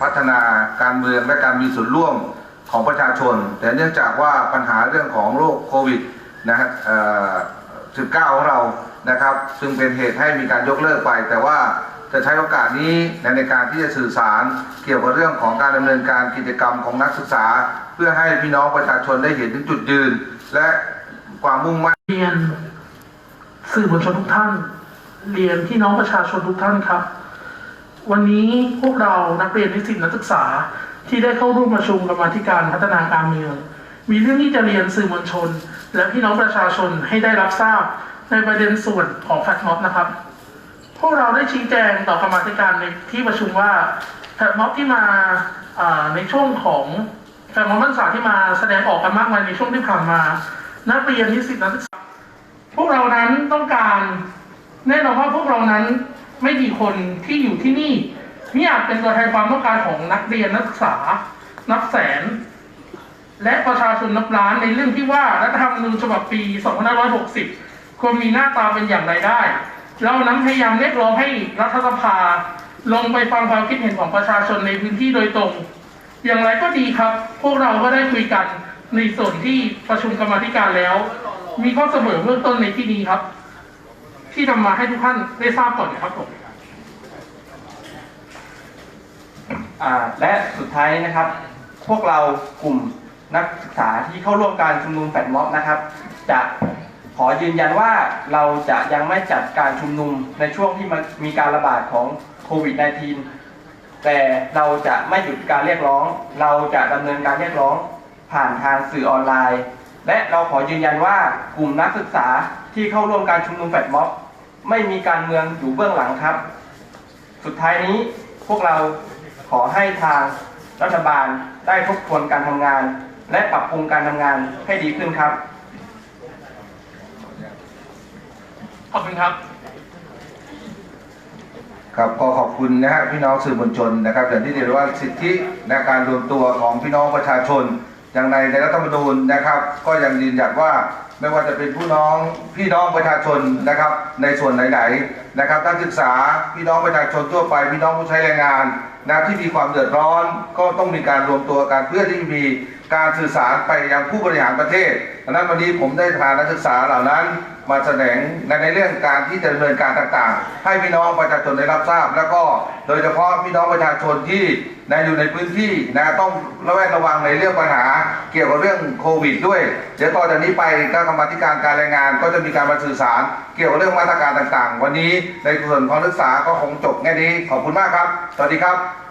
พัฒนาการเมืองและการมีส่วนร่วมของประชาชน แต่เนื่องจากว่าปัญหาเรื่องของโรคโควิดนะฮะเอ่อ19ของเรานะครับ ซึ่งเป็นเหตุให้มีการยกเลิกไป แต่ว่าจะใช้โอกาสนี้ในการที่จะสื่อสารเกี่ยวกับเรื่องของการดำเนินการกิจกรรมของนักศึกษา เพื่อให้พี่น้องประชาชนได้เห็นถึงจุดยืน และความมุ่งมั่นเรียนสื่อมวลชนทุกท่าน เรียนพี่น้องประชาชนทุกท่านครับ วันนี้พวกเรานักเรียนนิสิตนักศึกษาที่ได้เข้าร่วมประชุมกรรมาธิการพัฒนาการเมือง มีเรื่องที่จะเรียนสื่อมวลชน และพี่น้องประชาชนให้ได้รับทราบในประเด็นส่วนของแฟลตม็อบนะครับ พวกเราได้ชี้แจงต่อกรรมาธิการในที่ประชุมว่าแฟลตม็อบที่มาในช่วงของแฟลตม็อบนักศึกษาที่มาแสดงออกกันมากมายในช่วงที่ผ่านมา นักเรียนนิสิตนักศึกษาพวกเรานั้นต้องการแน่นอนว่าพวกเรานั้น ไม่กี่คนที่อยู่ที่นี่นี่อาจเป็นตัวแทนความต้องการของนักเรียนนักศึกษา นับแสน และประชาชนนับล้านในเรื่องที่ว่ารัฐธรรมนูญฉบับปี2560 ควรมีหน้าตาเป็นอย่างไรได้ เรานั้นพยายามเรียกร้องให้รัฐสภา ลงไปฟังความคิดเห็นของประชาชนในพื้นที่โดยตรง อย่างไรก็ดีครับ พวกเราก็ได้คุยกันในส่วนที่ประชุมกรรมธิการแล้ว มีข้อเสมอเบื้องต้นในที่นี้ครับ ที่นำมาให้ทุกท่านได้ทราบก่อนนะครับผมและสุดท้ายนะครับ พวกเรากลุ่มนักศึกษาที่เข้าร่วมการชุมนุมแฟดม็อบนะครับ จะขอยืนยันว่าเราจะยังไม่จัดการชุมนุมในช่วงที่มันมีการระบาดของโควิด -19 แต่เราจะไม่หยุดการเรียกร้อง เราจะดำเนินการเรียกร้องผ่านทางสื่อออนไลน์ และเราขอยืนยันว่ากลุ่มนักศึกษาที่เข้าร่วมการชุมนุมแฟดม็อบไม่มีการเมืองอยู่เบื้องหลังครับ สุดท้ายนี้พวกเราขอให้ทางรัฐบาลได้ทบทวนการทำงาน และปรับปรุงการทำงานให้ดีขึ้นครับ ขอบคุณครับ ครับก็ขอบคุณนะฮะพี่น้องสื่อมวลชนนะครับอย่างที่เรียนว่าสิทธิในการรวมตัวของพี่น้องประชาชน อย่างในในรัฐธรรมนูญนะครับ ก็ยังยืนหยัดว่าไม่ว่าจะเป็นผู้น้องพี่น้องประชาชนนะครับ ในส่วนไหนๆนะครับนักศึกษาพี่น้องประชาชนทั่วไป พี่น้องผู้ใช้แรงงานนะที่มีความเดือดร้อน ก็ต้องมีการรวมตัวกันเพื่อที่มีการสื่อสารไปยังผู้บริหารประเทศดังนั้นวันนี้ผมได้พานักศึกษาเหล่านั้นมาแสดงในในเรื่องการที่จะดำเนินการต่างๆ ให้พี่น้องประชาชนได้รับทราบ แล้วก็โดยเฉพาะพี่น้องประชาชนที่นะอยู่ในพื้นที่นะต้องระแวดระวังในเรื่องปัญหาเกี่ยวกับเรื่องโควิดด้วย เดี๋ยวต่อจากนี้ไปก็กรรมธิการการแรงงาน ก็จะมีการมาสื่อสาร เกี่ยวกับเรื่องมาตรการต่างๆ วันนี้ในส่วนของนักศึกษาก็คงจบแค่นี้ขอบคุณมากครับ สวัสดีครับ